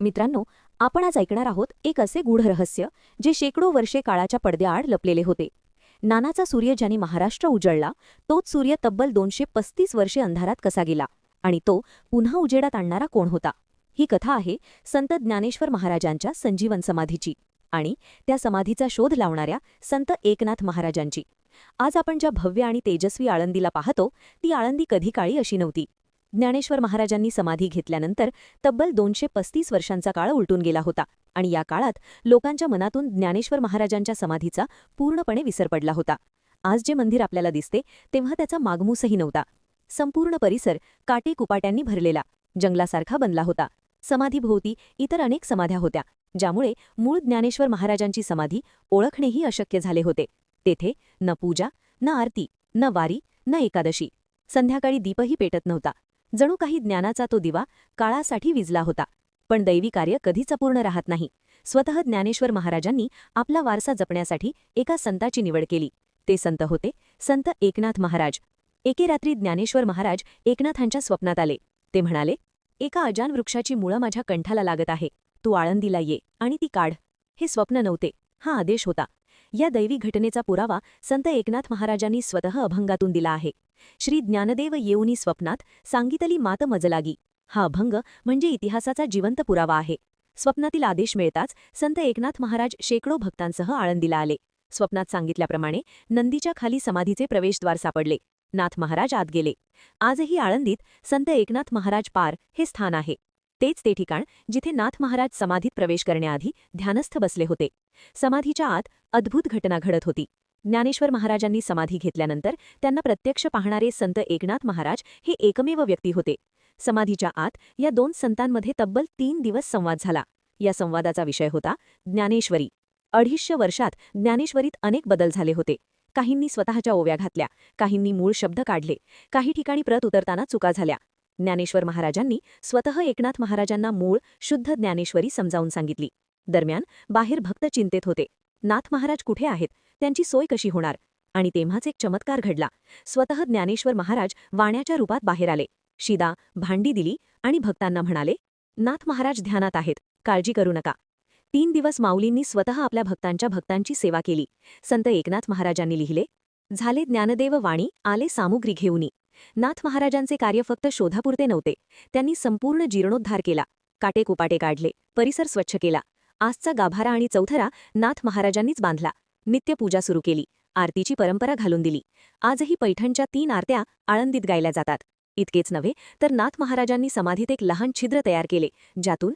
मित्रांनो आपण आज ऐकणार आहोत एक असे गूढ रहस्य जे शेकडो वर्षे काळाच्या पडद्याआड लपलेले होते. नानाचा सूर्य ज्याने महाराष्ट्र उजळला तोच सूर्य तब्बल दोनशे पस्तीस वर्षे अंधारात कसा गेला आणि तो पुन्हा उजेडात आणणारा कोण होता? ही कथा आहे संत ज्ञानेश्वर महाराजांच्या संजीवन समाधीची आणि त्या समाधीचा शोध लावणाऱ्या संत एकनाथ महाराजांची. आज आपण ज्या भव्य आणि तेजस्वी आळंदीला पाहतो ती आळंदी कधी काळी अशी नव्हती. ज्ञानेश्वर महाराजांनी समाधी घेतल्यानंतर तब्बल दोनशे पस्तीस वर्षांचा काळ उलटून गेला होता आणि या काळात लोकांच्या मनातून ज्ञानेश्वर महाराजांच्या समाधीचा पूर्णपणे विसर पडला होता. आज जे मंदिर आपल्याला दिसते तेव्हा त्याचा मागमूसही नव्हता. संपूर्ण परिसर काटेकुपाट्यांनी भरलेला जंगलासारखा बनला होता. समाधीभोवती इतर अनेक समाध्या होत्या ज्यामुळे मूळ ज्ञानेश्वर महाराजांची समाधी ओळखणेही अशक्य झाले होते. तेथे न पूजा न आरती न वारी न एकादशी. संध्याकाळी दीपही पेटत नव्हता. जणू काही ज्ञानाचा तो दिवा काळासाठी विजला होता. पण दैवी कार्य कधीच अपूर्ण राहत नाही. स्वतः ज्ञानेश्वर महाराजांनी आपला वारसा जपण्यासाठी एका संताची निवड केली. ते संत होते संत एकनाथ महाराज. एके रात्री ज्ञानेश्वर महाराज एकनाथांच्या स्वप्नात आले. ते म्हणाले एका अजान वृक्षाची मुळं माझ्या कंठाला लागत आहे. तू आळंदीला ये आणि ती काढ. हे स्वप्न नव्हते. हा आदेश होता. या दैवी घटनेचा पुरावा संत एकनाथ महाराजांनी स्वतः अभंगातून दिला आहे. श्री ज्ञानदेव येऊनी स्वप्नात सांगितली मात मजलागी. हा अभंग म्हणजे इतिहासाचा जिवंत पुरावा आहे. स्वप्नातील आदेश मिळताच संत एकनाथ महाराज शेकडो भक्तांसह आळंदीला आले. स्वप्नात सांगितल्याप्रमाणे नंदीच्या खाली समाधीचे प्रवेशद्वार सापडले. नाथ महाराज आत गेले. आजही आळंदीत संत एकनाथ महाराज पार हे स्थान आहे. तेच ते ठिकाण जिथे नाथ महाराज समाधीत प्रवेश करण्याआधी ध्यानस्थ बसले होते. समाधीच्या आत अद्भुत घटना घडत होती. ज्ञानेश्वर महाराजांनी समाधी घेतल्यानंतर त्यांना प्रत्यक्ष पाहणारे संत एकनाथ महाराज हे एकमेव व्यक्ती होते. समाधीच्या आत या दोन संतांमध्ये तब्बल तीन दिवस संवाद झाला. या संवादाचा विषय होता ज्ञानेश्वरी. अडीचशे वर्षात ज्ञानेश्वरीत अनेक बदल झाले होते. काहींनी स्वतःच्या ओव्या घातल्या काहींनी मूळ शब्द काढले काही ठिकाणी प्रत उतरताना चुका झाल्या. ज्ञानेश्वर महाराजांनी स्वतः एकनाथ महाराजांना मूळ शुद्ध ज्ञानेश्वरी समजावून सांगितली. दरम्यान बाहेर भक्त चिंतेत होते. नाथ महाराज कुठे आहेत? त्यांची सोय कशी होणार? आणि तेव्हाच एक चमत्कार घडला. स्वतः ज्ञानेश्वर महाराज वाण्याच्या रूपात बाहेर आले. शिदा भांडी दिली आणि भक्तांना म्हणाले नाथ महाराज ध्यानात आहेत. काळजी करू नका. तीन दिवस माऊलींनी स्वतः आपल्या भक्तांच्या भक्तांची सेवा केली. संत एकनाथ महाराजांनी लिहिले झाले ज्ञानदेव वाणी आले सामुग्री घेऊनी. नाथ महाराजांचे कार्य फक्त शोधापुरते नव्हते. त्यांनी संपूर्ण जीर्णोद्धार केला. काटेकुपाटे काढले. परिसर स्वच्छ केला. आजचा गाभारा आणि चौथरा नाथ महाराजांनीच बांधला. नित्यपूजा सुरू केली. आरतीची परंपरा घालून दिली. आजही पैठणच्या तीन आरत्या आळंदीत गायल्या जातात. इतकेच नव्हे तर नाथ महाराजांनी समाधीत एक लहान छिद्र तयार केले ज्यातून